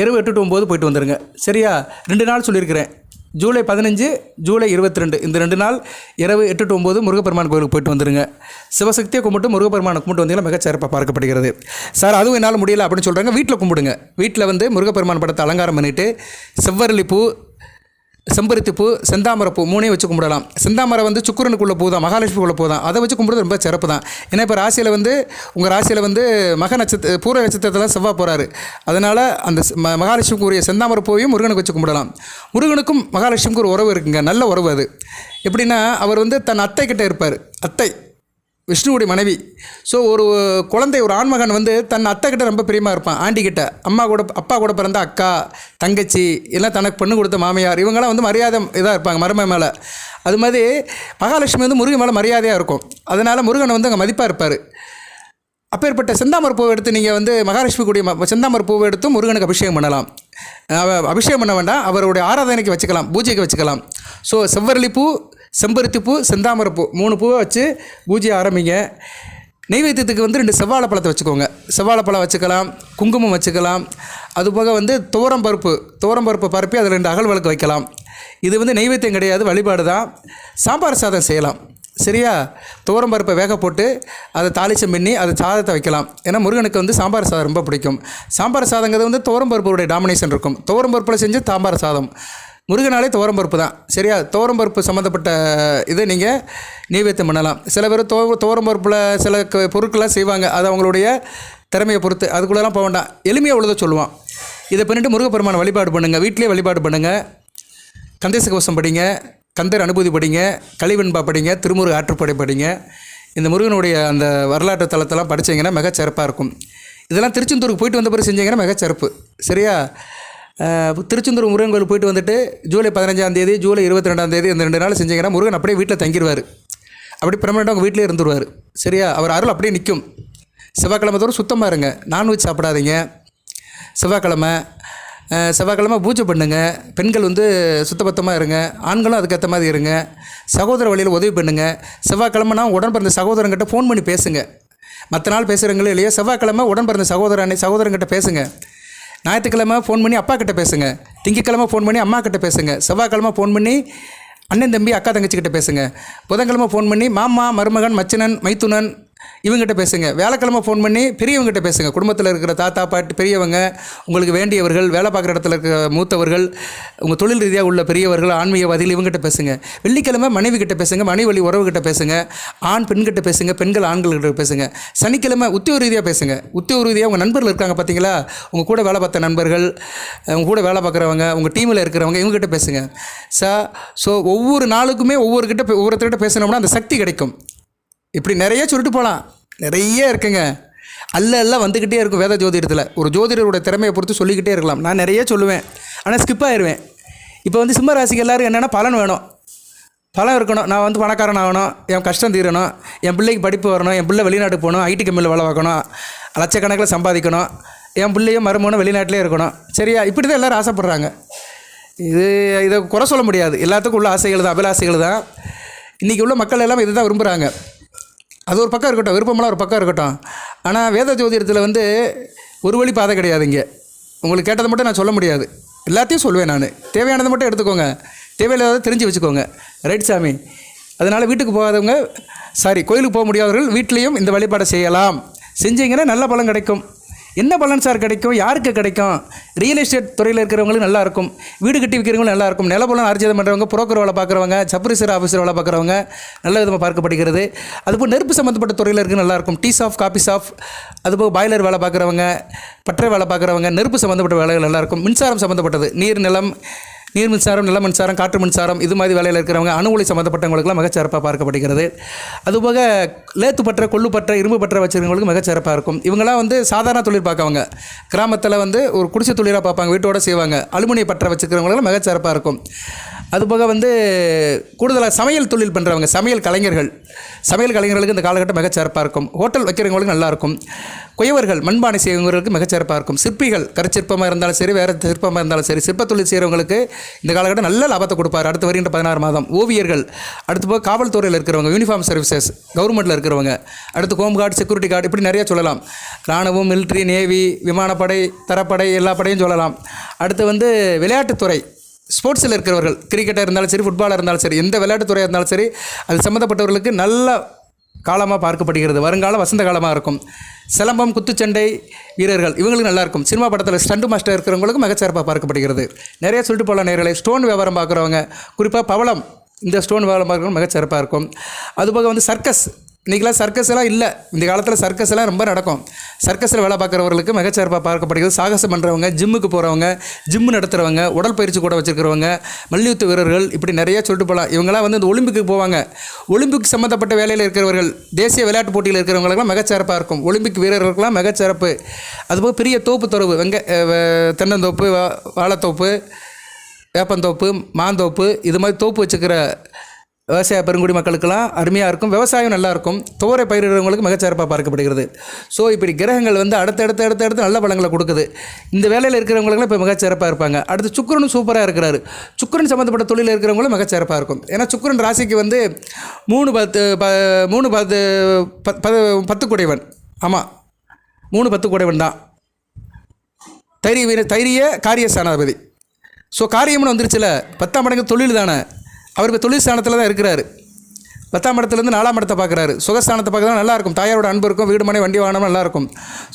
இரவு எட்டு டு ஒம்பது போயிட்டு வந்துருங்க. சரியா? ரெண்டு நாள் சொல்லியிருக்கிறேன். ஜூலை பதினஞ்சு ஜூலை இருபத்தி ரெண்டு இந்த ரெண்டு நாள் இரவு எட்டு டு ஒம்பது முருகப்பெருமான் கோயிலுக்கு போயிட்டு வந்துருங்க. சிவசக்தியை கும்பிட்டு முருகப்பெருமானை கும்பிட்டு வந்தீங்கன்னா மிகச்சிறப்பாக பார்க்கப்படுகிறது. சார் அதுவும் என்னால் முடியல அப்படின்னு சொல்கிறாங்க வீட்டில் கும்பிடுங்க. வீட்டில் வந்து முருகப்பெருமான் படத்தை அலங்காரம் பண்ணிவிட்டு செவ்வரளிப்பூ செம்பருத்தி பூ செந்தாமரை பூ மூணையும் வச்சு கும்பிடலாம். செந்தாமரை வந்து சுக்கரனுக்குள்ள பூ தான் மகாலட்சுமிக்குள்ள பூ தான் அதை வச்சு கும்பிடுறது ரொம்ப சிறப்பு தான் ஏன்னா இப்போ ராசியில் வந்து உங்கள் ராசியில் வந்து மக நட்சத்திர பூர நட்சத்திரத்தில் செவ்வாய் போகிறாரு அதனால் அந்த மகாலட்சுமிக்குரிய ம- உரிய செந்தாமரை பூவையும் முருகனுக்கு வச்சு கும்பிடலாம். முருகனுக்கும் மகாலட்சுமிக்கு ஒரு உறவு இருக்குங்க. நல்ல உறவு அது. எப்படின்னா அவர் வந்து தன் அத்தை கிட்டே இருப்பார். அத்தை. விஷ்ணுவுடைய மனைவி. ஸோ ஒரு குழந்தை ஒரு ஆண்மகன் வந்து தன் அத்தை கிட்ட ரொம்ப பிரியமாக இருப்பான். ஆண்டி கிட்ட அம்மா கூட அப்பா கூட பிறந்த அக்கா தங்கச்சி எல்லாம் தனக்கு பொண்ணு கொடுத்த மாமியார் இவங்கெல்லாம் வந்து மரியாதை இதாக இருப்பாங்க மருமை மேலே. அது மாதிரி மகாலட்சுமி வந்து முருகன் மேலே மரியாதையாக இருக்கும். அதனால் முருகனை வந்து அங்கே மதிப்பாக இருப்பார். அப்பேற்பட்ட செந்தாமரை பூவை எடுத்து நீங்கள் வந்து மகாலட்சுமி கூடிய ம- பூவை எடுத்து முருகனுக்கு அபிஷேகம் பண்ணலாம். அபிஷேகம் பண்ண வேண்டாம். அவருடைய ஆராதனைக்கு வச்சுக்கலாம் பூஜைக்கு வச்சுக்கலாம். ஸோ செவ்வரளி பூ செம்பருத்தி பூ செந்தாமரை பூ மூணு பூவை வச்சு பூஜையை ஆரம்பிங்க. நெய்வேத்தியத்துக்கு வந்து ரெண்டு செவ்வாழை பழத்தை வச்சுக்கோங்க. செவ்வாழை பழம் வச்சுக்கலாம் குங்குமம் வச்சுக்கலாம். அதுபோக வந்து துவரம் பருப்பு துவரம் பருப்பு பரப்பி அதில் ரெண்டு அகல் விளக்கு வைக்கலாம். இது வந்து நெய்வேத்தியம் கிடையாது வழிபாடு தான். சாம்பார் சாதம் செய்யலாம். சரியா? துவரம் பருப்பை வேக போட்டு அதை தாளிச்சம் பண்ணி அதை சாதத்தை வைக்கலாம். ஏன்னா முருகனுக்கு வந்து சாம்பார் சாதம் ரொம்ப பிடிக்கும். சாம்பார் சாதங்கிறது வந்து துவரம் பருப்புடைய டாமினேஷன் இருக்கும். துவரம் பருப்பில் செஞ்சு சாம்பார் சாதம். முருகனாலே துவரம் பருப்பு தான். சரியா? துவரம் பருப்பு சம்மந்தப்பட்ட இதை நீங்கள் நெய்வேத்தியம் பண்ணலாம். சில பேர் தோ துவரம் பருப்பில் சில பொருட்கள்லாம் செய்வாங்க. அது அவங்களுடைய திறமையை பொறுத்து. அதுக்குள்ளெல்லாம் போக வேண்டாம். எளிமையாக உள்ளதை சொல்லுவான் இதை பண்ணிட்டு முருகப்பெருமான வழிபாடு பண்ணுங்கள் வீட்டிலே வழிபாடு பண்ணுங்கள் கந்தேச கவசம் படிங்க. கந்தர் அனுபூதி படிங்க. கலிவெண்பா படிங்க. திருமுருக ஆற்றுப்படை படிங்க. இந்த முருகனுடைய அந்த வரலாற்று தளத்தெல்லாம் படிச்சீங்கன்னா மிகச்சிறப்பாக இருக்கும். இதெல்லாம் திருச்செந்தூருக்கு போயிட்டு வந்த பிறகு செஞ்சீங்கன்னா மிகச்சிறப்பு சரியா? திருச்செந்தூர் முருகன் கோயில் போயிட்டு வந்துட்டு ஜூலை பதினஞ்சாம் தேதி ஜூலை இருபத்தி ரெண்டாம் தேதி இந்த ரெண்டு நாள் செஞ்சீங்கன்னா முருகன் அப்படியே வீட்டில் தங்கிடுவார் அப்படி பெர்மனெண்ட்டாக அவங்க வீட்டிலே இருந்துருவார். சரியா? அவர் அருள் அப்படியே நிற்கும் செவ்வாய்க்கிழமை தோறும் சுத்தமாக இருங்க. நான்வெஜ் சாப்பிடாதீங்க. செவ்வாய்க்கிழமை செவ்வாய்க்கிழமை பூஜை பண்ணுங்க. பெண்கள் வந்து சுத்தபத்தமாக இருங்க. ஆண்களும் அதுக்கேற்ற மாதிரி இருங்க. சகோதர வழியில் உதவி பண்ணுங்க. நான் உடன் பிறந்த சகோதரங்கிட்ட ஃபோன் பண்ணி பேசுங்க. மற்ற நாள் பேசுகிறீங்களோ இல்லையோ செவ்வாய்க்கிழமை உடன் பிறந்த சகோதரனை சகோதரங்கிட்ட பேசுங்க. ஞாயிற்றுக்கிழமை ஃபோன் பண்ணி அப்பா கிட்ட பேசுங்க. திங்கக்கிழமை ஃபோன் பண்ணி அம்மா கிட்ட பேசுங்க. செவ்வாய்க்கிழமை ஃபோன் பண்ணி அண்ணன் தம்பி அக்கா தங்கச்சிக்கிட்ட பேசுங்க. புதன்கிழமை ஃபோன் பண்ணி மாமா மருமகன் மச்சனன் மைத்துனன் இவங்ககிட்ட பேசுங்க. வேலைக்கிழமை ஃபோன் பண்ணி பெரியவங்ககிட்ட பேசுங்க. குடும்பத்தில் இருக்கிற தாத்தா பாட்டி பெரியவங்க உங்களுக்கு வேண்டியவர்கள் வேலை பார்க்குற இடத்துல இருக்கிற மூத்தவர்கள் உங்கள் தொழில் ரீதியாக உள்ள பெரியவர்கள் ஆன்மீகவாதிகள் இவங்ககிட்ட பேசுங்க. வெள்ளிக்கிழமை மனைவி கிட்ட பேசுங்க மனைவி வழி உறவுகிட்ட பேசுங்க ஆண் பெண்கிட்ட பேசுங்க பெண்கள் ஆண்கள்கிட்ட பேசுங்க. சனிக்கிழமை உத்தியோக ரீதியாக பேசுங்க. உத்தியோக ரீதியாக உங்கள் நண்பர்கள் இருக்காங்க பார்த்தீங்களா உங்கள் கூட வேலை பார்த்த நண்பர்கள் உங்கள் கூட வேலை பார்க்குறவங்க உங்கள் டீமில் இருக்கிறவங்க இவங்ககிட்ட பேசுங்க. சா ஸோ ஒவ்வொரு நாளுக்குமே ஒவ்வொரு கிட்ட ஒவ்வொருத்தர்கிட்ட பேசினோம்னா அந்த சக்தி கிடைக்கும். இப்படி நிறைய சொல்லிட்டு போகலாம் நிறைய இருக்குங்க. அல்ல எல்லாம் வந்துக்கிட்டே இருக்கும் வேத ஜோதிடத்தில். ஒரு ஜோதிடருடைய திறமையை பொறுத்து சொல்லிக்கிட்டே இருக்கலாம். நான் நிறைய சொல்லுவேன். ஆனால் ஸ்கிப் ஆயிடுவேன் இப்போ வந்து சிம்ம ராசிக்கு எல்லோரும் என்னென்னா பலன் வேணும். பலம் இருக்கணும். நான் வந்து பணக்காரன் ஆகணும். என் கஷ்டம் தீரணும். என் பிள்ளைக்கு படிப்பு வரணும். என் பிள்ளை வெளிநாட்டு போகணும். ஐடி கம்பெனியில் வேலை பார்க்கணும். லட்சக்கணக்கில் சம்பாதிக்கணும். என் பிள்ளையும் மருமகனும் வெளிநாட்டிலே இருக்கணும். சரியா? இப்படி தான் எல்லோரும் ஆசைப்பட்றாங்க. இது இதை குறை சொல்ல முடியாது. எல்லாத்துக்கும் உள்ள ஆசைகள் தான் அபிலாசைகள் தான். இன்றைக்கி உள்ள மக்கள் எல்லாம் இதுதான் விரும்புகிறாங்க அது ஒரு பக்கம் இருக்கட்டும் விருப்பமெல்லாம் ஒரு பக்கம் இருக்கட்டும். ஆனால் வேத ஜோதிடத்தில் வந்து ஒரு வழி பாதை கிடையாது இங்கே. உங்களுக்கு கேட்டதை மட்டும் நான் சொல்ல முடியாது. எல்லாத்தையும் சொல்லுவேன் நான். தேவையானதை மட்டும் எடுத்துக்கோங்க. தேவையில்லாத தெரிஞ்சு வச்சுக்கோங்க. ரைட் சாமி? அதனால் வீட்டுக்கு போகாதவங்க சாரி கோயிலுக்கு போக முடியாதவர்கள் வீட்லேயும் இந்த வழிபாடை செய்யலாம். செஞ்சீங்கன்னா நல்ல பலன் கிடைக்கும். என்ன பலன் சார் கிடைக்கும்? யாருக்கு கிடைக்கும்? ரியல் எஸ்டேட் துறையில் இருக்கிறவங்களுக்கு நல்லா இருக்கும் வீடு கட்டி விற்கிறவங்களும் நல்லா இருக்கும் நிலபலம் அர்ஜிதம் பண்ணுறவங்க புரோக்கர் வேலை பார்க்குறவங்க சப்ரிசர் ஆஃபீஸர் வேலை பார்க்குறவங்க நல்ல விதமாக பார்க்கப்படுகிறது. அதுபோல் நெருப்பு சம்மந்தப்பட்ட துறையில் இருக்க நல்லா இருக்கும் டீ சாஃப் காபி சாஃப் அதுபோல் பாய்லர் வேலை பார்க்குறவங்க பற்றை வேலை பார்க்குறவங்க நெருப்பு சம்மந்தப்பட்ட வேலைகள் நல்லாயிருக்கும். மின்சாரம் சம்மந்தப்பட்டது நீர் நிலம் நீர் மின்சாரம் நில மின்சாரம் காற்று மின்சாரம் இது மாதிரி வேலையில் இருக்கிறவங்க அணு உலை சம்மந்தப்பட்டவங்களுக்குலாம் மிகச்சிறப்பாக பார்க்கப்படுகிறது. அதுபோக லேத்து பற்ற கொள்ளு பற்ற இரும்பு பற்ற வச்சுருக்கவங்களுக்கு மிகச்சிறப்பாக இருக்கும். இவங்களாம் வந்து சாதாரண தொழில் பார்க்கவங்க. கிராமத்தில் வந்து ஒரு குடிசை தொழிலாக பார்ப்பாங்க வீட்டோட செய்வாங்க. அலுமினிய பற்ற வச்சுருக்கிறவங்களும் மிகச்சிறப்பாக இருக்கும். அதுபோக வந்து கூடுதலாக சமையல் தொழில் பண்ணுறவங்க சமையல் கலைஞர்கள். சமையல் கலைஞர்களுக்கு இந்த காலகட்டம் மிகச்சிறப்பாக இருக்கும். ஹோட்டல் வைக்கிறவங்களுக்கு நல்லாயிருக்கும் குயவர்கள் மண்பானை செய்வங்களுக்கு மிகச்சிறப்பாக இருக்கும். சிற்பிகள் கருச்சிற்பமாக இருந்தாலும் சரி வேறு சிற்பமாக இருந்தாலும் சரி சிற்ப தொழில் செய்கிறவங்களுக்கு இந்த காலகட்டம் நல்ல லாபத்தை கொடுப்பார். அடுத்து வருகின்ற பதினாறு மாதம் ஓவியர்கள் அடுத்து போக காவல்துறையில் இருக்கிறவங்க யூனிஃபார்ம் சர்வீசஸ் கவர்மெண்ட்டில் இருக்கிறவங்க அடுத்து ஹோம் கார்டு செக்யூரிட்டி கார்டு இப்படி நிறைய சொல்லலாம். ராணுவம் மிலிட்ரி நேவி விமானப்படை தரப்படை எல்லா படையும் சொல்லலாம். அடுத்து வந்து விளையாட்டுத்துறை ஸ்போர்ட்ஸில் இருக்கிறவர்கள் கிரிக்கெட்டாக இருந்தாலும் சரி ஃபுட்பாலாக இருந்தாலும் சரி எந்த விளையாட்டுத்துறையாக இருந்தாலும் சரி அது சம்மந்தப்பட்டவர்களுக்கு நல்ல காலமாக பார்க்கப்படுகிறது. வருங்கால வசந்த காலமாக இருக்கும். சிலம்பம் குத்துச்சண்டை வீரர்கள் இவங்களுக்கு நல்லாயிருக்கும் சினிமா படத்தில் ஸ்டண்டு மாஸ்டர் இருக்கிறவங்களுக்கு மிகச்சிறப்பாக பார்க்கப்படுகிறது. நிறைய சொல்லிட்டு போகலாம் நேர்களை. ஸ்டோன் வியாபாரம் பார்க்குறவங்க குறிப்பாக பவளம். இந்த ஸ்டோன் வியாபாரம் பார்க்குறவங்க மிகச்சிறப்பாக இருக்கும். அதுபோக வந்து சர்க்கஸ். இன்றைக்கெலாம் சர்க்கஸ் எல்லாம் இல்லை. இந்த காலத்தில் சர்க்கஸ் எல்லாம் ரொம்ப நடக்கும். சர்க்கஸில் வேலை பார்க்குறவர்களுக்கு மிகச்சிறப்பாக பார்க்கப்படுகிறது. சாகசம் பண்ணுறவங்க ஜிம்முக்கு போகிறவங்க ஜிம்மு நடத்துகிறவங்க உடற்பயிற்சி கூட வச்சுருக்கிறவங்க மல்யுத்த வீரர்கள் இப்படி நிறைய சொல்லிட்டு போகலாம் இவங்களாம் வந்து இந்த ஒலிம்பிக்கு போவாங்க. ஒலிம்பிக் சம்மந்தப்பட்ட வேலையில் இருக்கிறவர்கள் தேசிய விளையாட்டு போட்டியில் இருக்கிறவங்களுக்குலாம் மிகச்சிறப்பாக இருக்கும். ஒலிம்பிக் வீரர்களுக்கெல்லாம் மிகச்சிறப்பு. அதுபோக பெரிய தோப்பு தொடர்பு வெங்க தென்னந்தோப்பு வா- வாழைத்தோப்பு வேப்பந்தோப்பு மாந்தோப்பு இது மாதிரி தோப்பு வச்சுக்கிற விவசாய பெருங்குடி மக்களுக்கெல்லாம் அருமையாக இருக்கும். விவசாயம் நல்லாயிருக்கும். துவரை பயிரிடுறவங்களுக்கு மிகச்சிறப்பாக பார்க்கப்படுகிறது. ஸோ இப்படி கிரகங்கள் வந்து அடுத்தடுத்து அடுத்தடுத்து நல்ல பலங்களை கொடுக்குது. இந்த வேலையில் இருக்கிறவங்களுக்குலாம் இப்போ மிகச்சிறப்பாக இருப்பாங்க. அடுத்து சுக்கிரனும் சூப்பராக இருக்கிறாரு. சுக்கிரன் சம்மந்தப்பட்ட தொழில் இருக்கிறவங்களும் மிகச்சிறப்பாக இருக்கும். ஏன்னா சுக்கிரன் ராசிக்கு வந்து மூணு பத்து ப மூணு பத்து பத்- பத்து பத்து குடைவன். ஆமாம் மூணு பத்து குடைவன் தான். தைரிய வீர தைரிய காரிய ஸ்தானாதிபதி ஸோ காரியம்னு வந்துருச்சுல. பத்தாம் மடங்கு தொழில் தானே. அவர் இப்போ தொழில் ஸ்தானத்தில் தான் இருக்கிறாரு. பத்தாம் இடத்துலேருந்து நாலாம் இடத்தை பார்க்குறாரு. சுகஸ்தானத்தை பார்க்கறது நல்லாயிருக்கும். தாயாரோட அன்பு இருக்கும். வீடு மனை வண்டி வாகனம் நல்லா இருக்கும்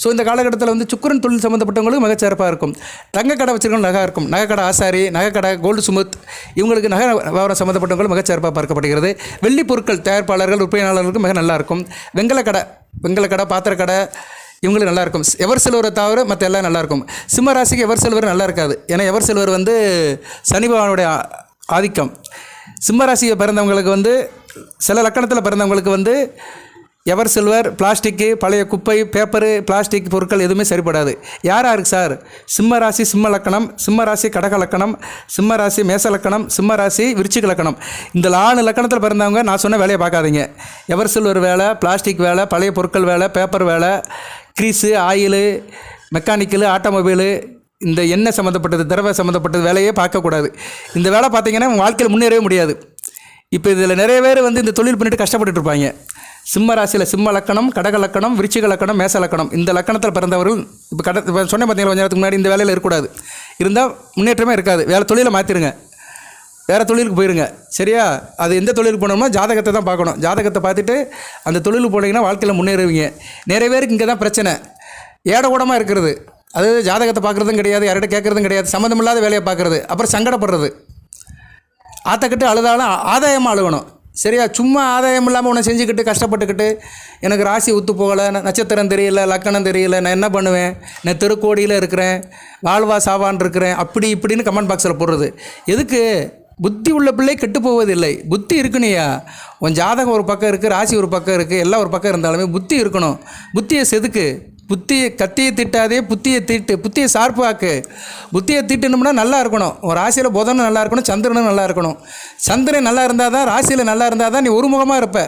ஸோ இந்த காலகட்டத்தில் வந்து சுக்கரன் தொழில் சம்மந்தப்பட்டவங்களுக்கு மிகச்சிறப்பாக இருக்கும். தங்கக்கடை வச்சிருக்கவங்க நகை இருக்கும். நகைக்கடை ஆசாரி நகைக்கடை கோல்டு சுமுத் இவங்களுக்கு நகை வியாபாரம் சம்மந்தப்பட்டவங்களும் மிகச்சிறப்பாக பார்க்கப்படுகிறது. வெள்ளி பொருட்கள் தயாரிப்பாளர்கள் விற்பனையாளர்களுக்கு மிக நல்லாயிருக்கும். வெங்கலக்கடை வெங்கலக்கடை பாத்திரக்கடை இவங்களுக்கு நல்லாயிருக்கும். எவர் செல்வரை தவிர மற்ற எல்லாம் நல்லாயிருக்கும். சிம்ம ராசிக்கு எவர் செல்வர் நல்லா இருக்காது. ஏன்னா எவர் செல்வர் வந்து சனி பகவானுடைய ஆதிக்கம். சிம்மராசியை பிறந்தவங்களுக்கு வந்து சில லக்கணத்தில் பிறந்தவங்களுக்கு வந்து எவர் சில்வர் பிளாஸ்டிக்கு பழைய குப்பை பேப்பரு பிளாஸ்டிக் பொருட்கள் எதுவுமே சரிப்படாது யார் யாருக்கு சார்? சிம்ம ராசி சிம்ம லக்கணம் சிம்ம ராசி கடக லக்கணம் சிம்ம ராசி மேச லக்கணம் சிம்ம ராசி விருச்சிக லக்கணம். இந்த நாலு லக்கணத்தில் பிறந்தவங்க நான் சொன்ன வேலையை பார்க்காதீங்க. எவர் சில்வர் வேலை பிளாஸ்டிக் வேலை பழைய பொருட்கள் வேலை பேப்பர் வேலை க்ரீஸு ஆயிலு மெக்கானிக்கலு ஆட்டோமொபைலு இந்த எண்ணெய் சம்மந்தப்பட்டது திரவ சம்மந்தப்பட்டது வேலையே பார்க்கக்கூடாது. இந்த வேலை பார்த்தீங்கன்னா வாழ்க்கையில் முன்னேறவே முடியாது. இப்போ இதில் நிறைய பேர் வந்து இந்த தொழில் பண்ணிட்டு கஷ்டப்பட்டுட்டு இருப்பாங்க. சிம்ம ராசியில் சிம்ம லக்கணம் கடக லக்கணம் விருச்சிக லக்கணம் மேச லக்கணம். இந்த லக்கணத்தில் பிறந்தவர்கள் இப்போ கட இப்போ சொன்ன பார்த்தீங்களா கொஞ்ச நேரத்துக்கு முன்னாடி இந்த வேலையில் இருக்கக்கூடாது. இருந்தால் முன்னேற்றமே இருக்காது. வேறு தொழிலை மாற்றிடுங்க வேறு தொழிலுக்கு போயிருங்க. சரியா? அது எந்த தொழிலுக்கு போனோம்னா ஜாதகத்தை தான் பார்க்கணும். ஜாதகத்தை பார்த்துட்டு அந்த தொழிலுக்கு போனீங்கன்னா வாழ்க்கையில் முன்னேறுவீங்க. நிறைய பேருக்கு இங்கே தான் பிரச்சனை. ஏடகூடமாக இருக்கிறது. அது ஜாதகத்தை பார்க்குறதும் கிடையாது யார்கிட்ட கேட்குறதும் கிடையாது சம்மந்தமில்லாத வேலையை பார்க்குறது அப்புறம் சங்கடப்படுறது. ஆத்தக்கிட்டு அழுதாலும் ஆதாயமாக அழுகணும். சரியா? சும்மா ஆதாயம் இல்லாமல் ஒன்று செஞ்சுக்கிட்டு கஷ்டப்பட்டுக்கிட்டு எனக்கு ராசி ஒத்து போகலை நட்சத்திரம் தெரியல லக்கணம் தெரியல நான் என்ன பண்ணுவேன்? நான் தெருக்கோடியில் இருக்கிறேன் வாழ்வா சாவான் இருக்கிறேன் அப்படி இப்படின்னு கமெண்ட் பாக்ஸில் போடுறது. எதுக்கு? புத்தி உள்ள பிள்ளை கெட்டு போவதில்லை. புத்தி இருக்குனியா உன் ஜாதகம் ஒரு பக்கம் இருக்குது ராசி ஒரு பக்கம் இருக்குது எல்லாம் ஒரு பக்கம் இருந்தாலுமே புத்தி இருக்கணும். புத்தியை செதுக்கு. புத்தி கத்தியை திட்டாதே புத்தியை தீட்டு புத்தியை சார்பாக்கு புத்தியை தீட்டணும்னா நல்லா இருக்கணும். ஒரு ராசியில் புதனும் நல்லா இருக்கணும் சந்திரனும் நல்லா இருக்கணும். சந்திரன் நல்லா இருந்தால் தான் ராசியில் நல்லா இருந்தால் தான் நீ ஒருமுகமாக இருப்ப.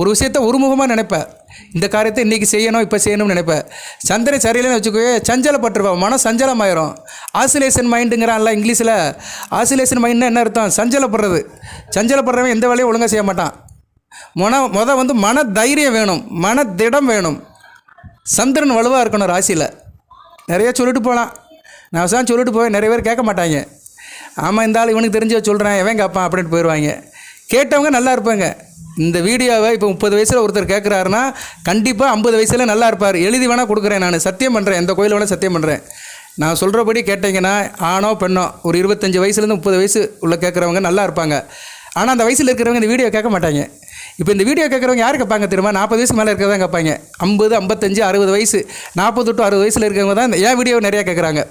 ஒரு விஷயத்த ஒருமுகமாக நினைப்ப. இந்த காரியத்தை இன்றைக்கி செய்யணும் இப்போ செய்யணும்னு நினைப்பேன் சந்திரன் சரியில்லைன்னு வச்சுக்கோயே சஞ்சலப்பட்டுருப்ப மனம் சஞ்சலமாயிரும். ஆசிலேஷன் மைண்டுங்கிறான்ல இங்கிலீஷில். ஆசிலேஷன் மைண்ட்னா என்ன அர்த்தம்? சஞ்சலப்படுறது. சஞ்சலப்படுறவன் எந்த வேலையும் ஒழுங்காக செய்ய மாட்டான். மன மொதல் வந்து மன தைரியம் வேணும். மன திடம் வேணும். சந்திரன் வலுவாக இருக்கணும் ராசியில். நிறைய சொல்லிட்டு போகலாம் நான் விசாரம் சொல்லிட்டு போய் நிறைய பேர் கேட்க மாட்டாங்க. ஆமாம் இந்த ஆள் இவனுக்கு தெரிஞ்ச சொல்கிறேன் எவன் கேட்பான் அப்படின்ட்டு போயிடுவாங்க கேட்டவங்க நல்லா இருப்பாங்க. இந்த வீடியோவை இப்போ முப்பது வயசில் ஒருத்தர் கேட்குறாருன்னா கண்டிப்பாக ஐம்பது வயசில் நல்லா இருப்பார். எழுதி வேணால் கொடுக்குறேன் நான். சத்தியம் பண்ணுறேன் எந்த கோயில் வேணால் சத்தியம் பண்ணுறேன் நான் சொல்கிறபடி கேட்டிங்கன்னா ஆணோ பெண்ணோ ஒரு இருபத்தஞ்சி வயசுலேருந்து முப்பது வயசு உள்ள கேட்குறவங்க நல்லா இருப்பாங்க. ஆனால் அந்த வயசில் இருக்கிறவங்க இந்த வீடியோ கேட்க மாட்டாங்க. இப்போ இந்த வீடியோ கேட்குறவங்க யார் கேட்பாங்க தெரியுமா? நாற்பது வயசு மேலே இருக்கிறதா கேட்பாங்க. ஐம்பது ஐம்பத்தஞ்சு அறுபது வயசு நாற்பது டு அறுபது வயசில் இருக்கிறவங்க தான் இந்த- ஏன் வீடியோ நிறையா கேட்குறாங்க?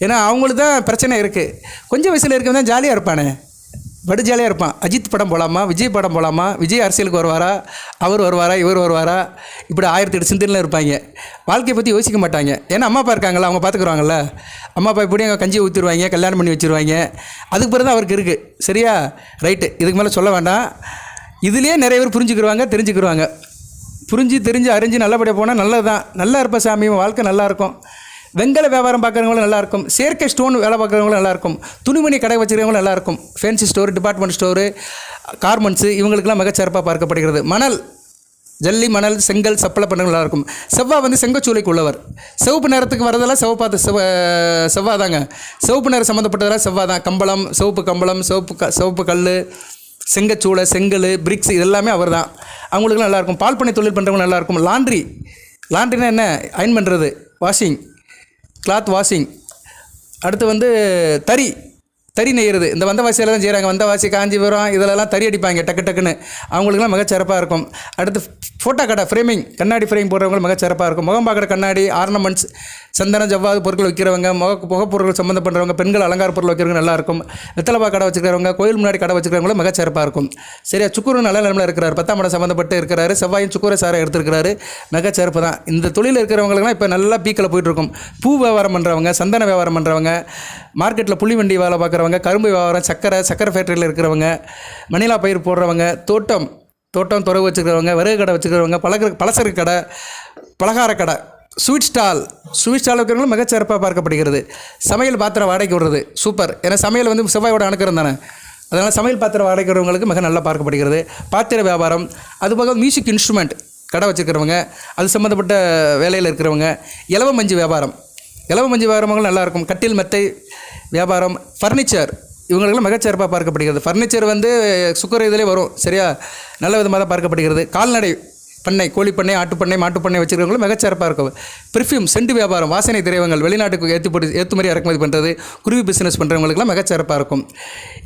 ஏன்னா அவங்களுக்கு தான் பிரச்சனை இருக்குது கொஞ்சம் வயசில் இருக்கவங்க தான் ஜாலியாக இருப்பானே. படு ஜாலியாக இருப்பான். அஜித் படம் போகலாமா விஜய் படம் போகலாமா விஜய் அரசியலுக்கு வருவாரா? அவர் வருவாரா? இவர் வருவாரா? இப்படி ஆயிரத்தி எட்டு சிந்தனையில் இருப்பாங்க. வாழ்க்கையை பற்றி யோசிக்க மாட்டாங்க. ஏன்னா அம்மா அப்பா இருக்காங்களா அவங்க பார்த்துக்குறாங்கல்ல. அம்மா அப்பா இப்படி அவங்க கஞ்சி ஊற்றிடுவாங்க கல்யாணம் பண்ணி வச்சுருவாங்க. அதுக்கு பிறகு தான் அவருக்கு இருக்குது சரியா? ரைட்டு இதுக்கு மேலே சொல்ல வேண்டாம். இதுலேயே நிறைய பேர் புரிஞ்சுக்கிடுவாங்க தெரிஞ்சுக்கிடுவாங்க புரிஞ்சு தெரிஞ்சு அறிஞ்சு நல்லபடியாக போனால் நல்லது தான் நல்லா இருப்ப சாமி வாழ்க்கை நல்லாயிருக்கும் வெங்கல வியாபாரம் பார்க்குறவங்களும் நல்லாயிருக்கும் செயற்கை ஸ்டோன் வேலை பார்க்குறவங்களும் நல்லாயிருக்கும் துணிமணி கடை வச்சுருக்கவங்களும் நல்லாயிருக்கும் fancy store department store garments இவங்களுக்கெல்லாம் மிகச்சிறப்பாக பார்க்கப்படுகிறது. மணல் ஜல்லி மணல் செங்கல் சப்பளை பண்ணுறவங்க நல்லாயிருக்கும் செவ்வாய் வந்து செங்கச்சூளைக்கு உள்ளவர். சிவப்பு நேரத்துக்கு வரதெல்லாம் சிவப்பாத்து செவ்வ செவ்வாய் தாங்க சிவப்பு நேரம் சம்மந்தப்பட்டதெல்லாம் செவ்வாய் தான் கம்பளம் சிவப்பு கம்பளம் சிவப்பு க சிவப்பு கல் செங்கச்சூளை செங்கல் பிரிக்ஸ் இதெல்லாமே அவர் தான் அவங்களுக்குலாம் நல்லாயிருக்கும். பால் பண்ணை தொழில் பண்ணுறவங்க நல்லாயிருக்கும். லாண்ட்ரி லாண்ட்ரினா என்ன? அயன் பண்ணுறது வாஷிங் கிளாத் வாஷிங் அடுத்து வந்து தறி. தறி நெய்கிறது இந்த வந்தவாசியில் தான் செய்கிறாங்க வந்தவாசி காஞ்சிபுரம் இதிலலாம் தறி அடிப்பாங்க. டக்கு டக்குன்னு. அவங்களுக்குலாம் மிகச்சிறப்பாக இருக்கும். அடுத்து ஃபோட்டோ கடை ஃப்ரேமிங் கண்ணாடி ஃப்ரேம் போடுறவங்களும் மிகச்சிறப்பாக இருக்கும். முகம் பார்க்குற கண்ணாடி ஆர்னமெண்ட்ஸ் சந்தனம் ஜவ்வாது பொருட்கள் விற்கிறவங்க முக முகப்பொருட்கள் சம்மந்தம் பண்ணுறவங்க பெண்கள் அலங்கார பொருள் வைக்கிறவங்க நல்லா இருக்கும் வெத்தலைப்பா கடை வச்சுக்கிறவங்க கோயில் முன்னாடி கடை வச்சுக்கிறவங்களும் மிகச்சிறப்பாக இருக்கும். சரியா சுக்குரு நல்ல நிலமில் இருக்கிறார். பத்தாம் இடம் சம்மந்தப்பட்டு இருக்கிறாரு. செவ்வாயும் சுக்குர சாரை எடுத்திருக்கிறாரு. மிகச்சிறப்பு தான். இந்த தொழில் இருக்கிறவங்களுக்குலாம் இப்போ நல்லா பீக்கில் போயிட்டுருக்கும். பூ வியாபாரம் பண்ணுறவங்க சந்தன வியாபாரம் பண்ணுறவங்க மார்க்கெட்டில் புள்ளி வண்டி வேலை பார்க்குறவங்க கரும்பு வியாபாரம் சக்கரை சக்கரை ஃபேக்ட்ரியில் இருக்கிறவங்க மணிலா பயிர் போடுறவங்க தோட்டம் தோட்டம் துறவு வச்சுக்கிறவங்க விறகு கடை வச்சுக்கிறவங்க பழக பலசரக்கு கடை பலகார கடை ஸ்வீட் ஸ்டால் ஸ்வீட் ஸ்டால் வைக்கிறவங்களும் மிகச்சிறப்பாக பார்க்கப்படுகிறது. சமையல் பாத்திரம் வாடகைக்கு விடுறது. சூப்பர் ஏன்னா சமையல் வந்து செவ்வாயோட அணுக்கிறோம் தானே. அதனால் சமையல் பாத்திரம் வாடகைக்கிறவங்களுக்கு மிக நல்லா பார்க்கப்படுகிறது. பாத்திர வியாபாரம் அதுபோக மியூசிக் இன்ஸ்ட்ருமெண்ட் கடை வச்சுருக்கிறவங்க அது சம்மந்தப்பட்ட வேலையில் இருக்கிறவங்க இலவ மஞ்சு வியாபாரம். இலவ மஞ்சு வியாபாரங்களும் நல்லாயிருக்கும் கட்டில் மெத்தை வியாபாரம் ஃபர்னிச்சர் இவங்களுக்கெல்லாம் மிகச்சிறப்பாக பார்க்கப்படுகிறது. ஃபர்னிச்சர் வந்து சுக்கர இதிலே வரும். சரியா? நல்ல விதமாக தான் பார்க்கப்படுகிறது. கால்நடை பண்ணை கோழி பண்ணை ஆட்டுப்பண்ணை மாட்டுப்பண்ணை வச்சுருக்கவங்களும் மிகச்சிறப்பாக இருக்கும். பெர்ஃப்யூம் செண்டு வியாபாரம் வாசனை திரைவங்கள் வெளிநாட்டுக்கு ஏற்றுப்படி ஏற்றுமதி இறக்குமதி பண்ணுறது குருவி பிஸ்னஸ் பண்ணுறவங்களுக்குலாம் மிகச்சிறப்பாக இருக்கும்.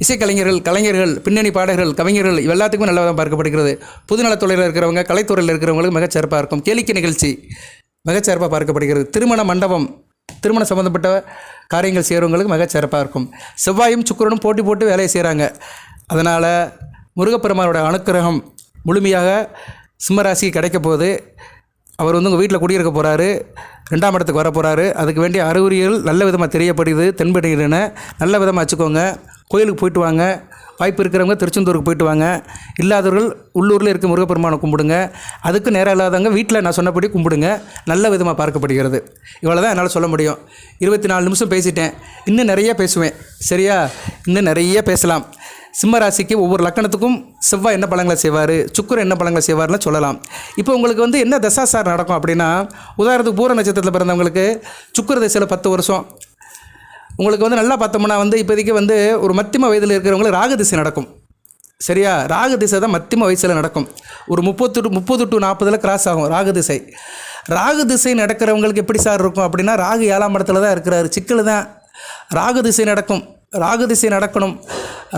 இசைக்கலைஞர்கள் கலைஞர்கள் பின்னணி பாடகர்கள் கவிஞர்கள் இவ் எல்லாத்துக்குமே நல்லா தான் பார்க்கப்படுகிறது பொதுநலத்துறையில் இருக்கிறவங்க கலைத்துறையில் இருக்கிறவங்களுக்கு மிகச்சிறப்பாக இருக்கும். கேளிக்கை நிகழ்ச்சி மிகச்சிறப்பாக பார்க்கப்படுகிறது. திருமண மண்டபம் திருமணம் சம்மந்தப்பட்ட காரியங்கள் செய்கிறவங்களுக்கு மிகச்சிறப்பாக இருக்கும். செவ்வாயும் சுக்கரனும் போட்டி போட்டு வேலையை செய்கிறாங்க அதனால் முருகப்பெருமானோட அனுக்கிரகம் முழுமையாக சிம்மராசிக்கு கிடைக்க போகுது. அவர் வந்து உங்கள் வீட்டில் குடியிருக்க போகிறாரு ரெண்டாம் இடத்துக்கு வர போகிறாரு அதுக்கு வேண்டிய அறிகுறிகள் நல்ல விதமாக தெரியப்படுது தென்படுகிறன நல்ல விதமாக வச்சுக்கோங்க. கோயிலுக்கு போயிட்டு வாங்க. வாய்ப்பு இருக்கிறவங்க திருச்செந்தூருக்கு போயிட்டு வாங்க. இல்லாதவர்கள் உள்ளூரில் இருக்க முருகப்பெருமானை கும்பிடுங்க. அதுக்கு நேரம் இல்லாதவங்க வீட்டில் நான் சொன்னபடி கும்பிடுங்க. நல்ல விதமாக பார்க்கப்படுகிறது. இவ்வளோ தான் என்னால் சொல்ல முடியும். இருபத்தி நாலு நிமிஷம் பேசிட்டேன். இன்னும் நிறைய பேசுவேன். சரியா? இன்னும் நிறைய பேசலாம். சிம்மராசிக்கு ஒவ்வொரு லக்கணத்துக்கும் செவ்வாய் என்ன பழங்களை செய்வார் சுக்கிரன் என்ன பழங்களை செய்வார்னு சொல்லலாம். இப்போ உங்களுக்கு வந்து என்ன தசா சார் நடக்கும் அப்படின்னா உதாரணத்துக்கு பூர நட்சத்திரத்தில் பிறந்தவங்களுக்கு சுக்கர திசையில் பத்து வருஷம். உங்களுக்கு வந்து நல்லா பார்த்தோம்னா வந்து இப்போதைக்கு வந்து ஒரு மத்தியம வயதில் இருக்கிறவங்களுக்கு ராகு திசை நடக்கும். சரியா? ராகு திசை தான் மத்தியம வயசில் நடக்கும். ஒரு முப்பத்து டு முப்பது டு நாற்பதில் கிராஸ் ஆகும் ராகு திசை. ராகு திசை நடக்கிறவங்களுக்கு எப்படி சார் இருக்கும் அப்படின்னா ராகு ஏழாம் இடத்துல தான் இருக்கிறாரு. சிக்கல் தான். ராகு திசை நடக்கும். ராகு திசை நடக்கணும்.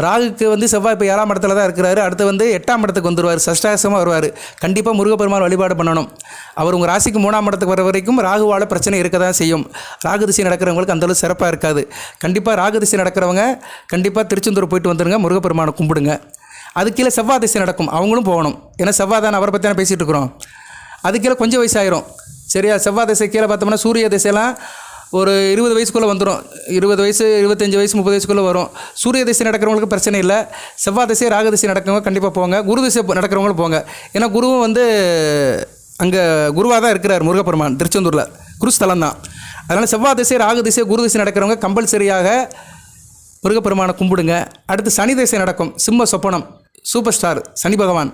ராகுக்கு வந்து செவ்வாய் இப்போ ஏழாம் இடத்துல தான் இருக்கிறாரு. அடுத்து வந்து எட்டாம் இடத்துக்கு வந்துடுவார் சஷ்டாசமாக வருவார். கண்டிப்பாக முருகப்பெருமான் வழிபாடு பண்ணணும். அவர் உங்கள் ராசிக்கு மூணாம் இடத்துக்கு வர வரைக்கும் ராகுவால் பிரச்சனை இருக்க தான் செய்யும். ராகு திசை நடக்கிறவங்களுக்கு அந்தளவு சிறப்பாக இருக்காது. கண்டிப்பாக ராகு திசை நடக்கிறவங்க கண்டிப்பாக திருச்செந்தூர் போயிட்டு வந்துடுங்க முருகப்பெருமானை கும்பிடுங்க. அது கீழே செவ்வாய் திசை நடக்கும். அவங்களும் போகணும். ஏன்னா செவ்வாய் தான் அவரை பற்றி தான் பேசிகிட்டு இருக்கிறோம். அது கீழே கொஞ்சம் வயசாயிரும். சரியா? செவ்வாய் திசை கீழே பார்த்தோம்னா சூரிய திசையெல்லாம் ஒரு இருபது வயசுக்குள்ளே வந்துடும் இருபது வயசு இருபத்தஞ்சி வயசு முப்பது வயசுக்குள்ளே வரும். சூரிய திசை நடக்கிறவங்களுக்கு பிரச்சனை இல்லை. செவ்வாய் திசை ராக திசை நடக்கிறவங்க கண்டிப்பாக போங்க குரு திசை நடக்கிறவங்களும் போங்க ஏன்னா குருவும் வந்து அங்கே குருவாக தான் இருக்கிறார் முருகப்பெருமான் திருச்செந்தூரில். குருஸ்தலம் தான் அதனால் செவ்வாய் திசை ராகு திசை குரு திசை நடக்கிறவங்க கம்பல்சரியாக முருகப்பெருமானை கும்பிடுங்க. அடுத்து சனி திசை நடக்கும். சிம்ம சொப்பனம். சூப்பர் ஸ்டார் சனி பகவான்.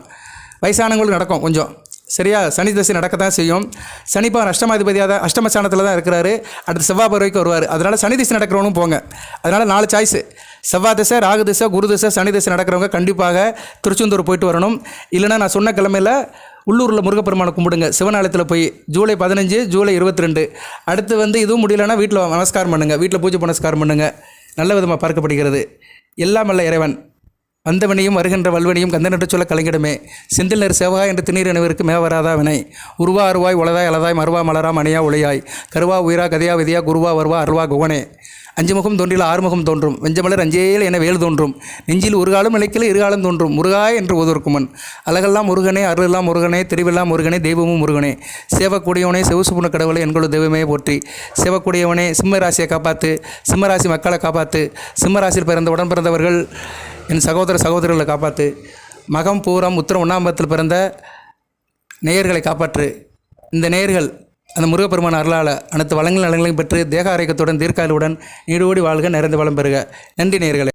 வயசானவங்களுக்கு நடக்கும் கொஞ்சம். சரியா? சனி தசை நடக்க தான் செய்யும். சனி அஷ்டமாதிபதியாக தான் அஷ்டமஸ்தானத்தில் தான் இருக்கிறாரு. அடுத்து செவ்வாய் பறவைக்கு வருவார். அதனால் சனி திசை நடக்கிறவனும் போங்க. அதனால் நாலு சாய்ஸு செவ்வாய் திசை ராகு திசை குரு திசை சனி திசை நடக்கிறவங்க கண்டிப்பாக திருச்செந்தூர் போயிட்டு வரணும். இல்லைன்னா நான் சொன்ன கிழமையில் உள்ளூரில் முருகப்பெருமானை கும்பிடுங்க. சிவனாலயத்தில் போய் ஜூலை பதினஞ்சு ஜூலை இருபத்தி ரெண்டு அடுத்து வந்து இதுவும் முடியலன்னா வீட்டில் நமஸ்காரம் பண்ணுங்கள் வீட்டில் பூஜை புனஸ்காரம் பண்ணுங்கள் நல்ல விதமாக பார்க்கப்படுகிறது. எல்லாம் அல்ல இறைவன். வந்தவனையும் வருகின்ற வல்வனையும் கந்தனற்ற சொல்ல கலைஞடுமே செந்தில் நெரு சேவகா என்று திணீர் எனவிற்கு மேவராதா வினை. உருவா அருவாய் உளதாய் அலதாய் மறுவா மலரா மணியா ஒளியாய். கருவா உயிரா கதையா விதியா குருவா வருவா அருவா குகனே. அஞ்சு முகம் தோன்றில் ஆறுமுகம் தோன்றும். வெஞ்சமலர் அஞ்சேல் என வேல் தோன்றும். நெஞ்சில் ஒரு காலம் நிலைக்கல இருகாலம் தோன்றும். முருகா என்று ஓதுர்க்குமன் அழகெல்லாம் முருகனே அருளெல்லாம் முருகனே திருவெல்லாம் முருகனே தெய்வமும் முருகனே. சேவக்கூடியவனே சிவசுப்புன கடவுளை என்களு தெய்வமே போற்றி. சேவக்கூடியவனே சிம்மராசியை காப்பாற்று சிம்மராசி மக்களை காப்பாற்று சிம்மராசியில் பிறந்த உடன் பிறந்தவர்கள் என் சகோதர சகோதரர்களை காப்பாற்று. மகம் பூரம் உத்தரம் ஒன்றாம்பத்தில் பிறந்த நேயர்களை காப்பாற்று. இந்த நேயர்கள் அந்த முருகப்பெருமான் அருளால் அனைத்து வளங்கள் நலங்களையும் பெற்று தேக ஆரோக்கியத்துடன் தீர்க்காலுடன் நீடோடி வாழ்க நிறைந்த வளம் பெறுக. நன்றி நேயர்களே.